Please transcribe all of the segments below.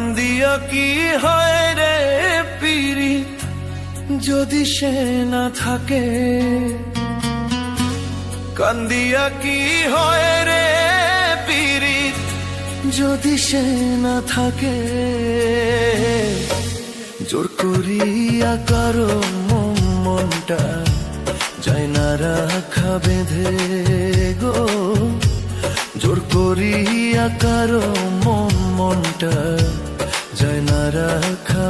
কান্দিয়া কি হয় রে পিরিত যদি সে না থাকে কান্দিয়া কি হয় রে পিরিত যদি সে না থাকে, জোর করিয়া কারও মনটা যায় না রাখা বেঁধে গো। জোর করিয়া কারও মন মনটা যায় না রাখা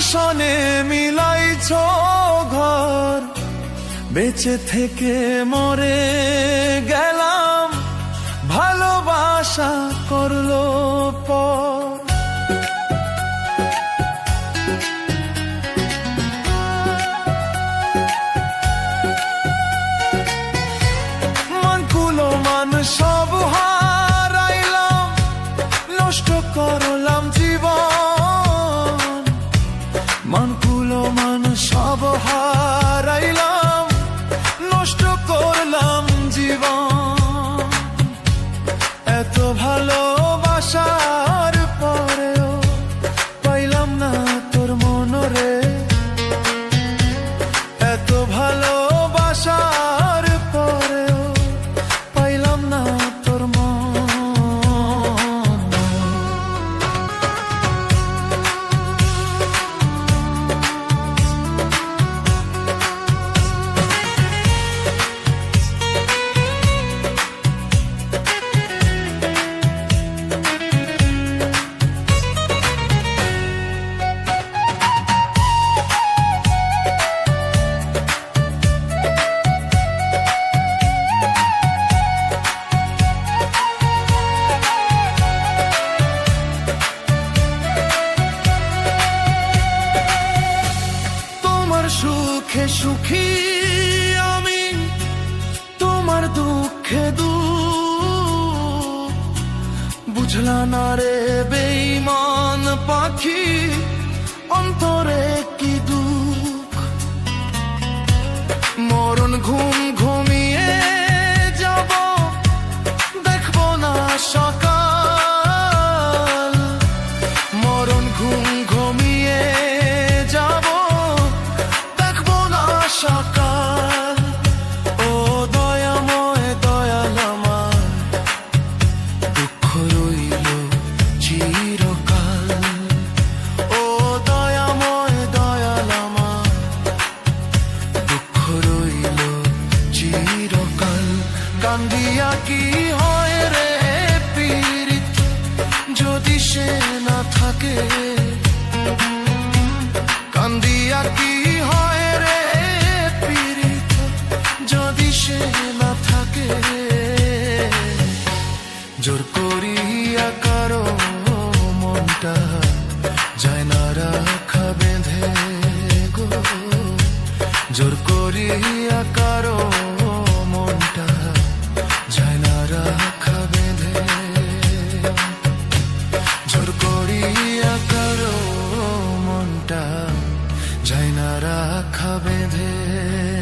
সনে মিলাইছ ঘর। বেঁচে থেকে মরে গেলাম ভালোবাসা করল পর। সব হারাইলাম নষ্ট করলাম আমি তোমার দুঃখে দু বুঝলা না রে বেইমান পাখি অন্তরে কি দুঃখ? মরণ ঘুম সকাল। ও দয়াময় দয়াল আমার। দুঃখ রইল চিরকাল। ও দয়াময় দয়াল আমার। দুঃখ রইল চিরকাল। কান্দিয়া কি হয় রে পীড়িত? যদি সে না থাকে। কান্দিয়া কি যাই না রাখা বেঁধে।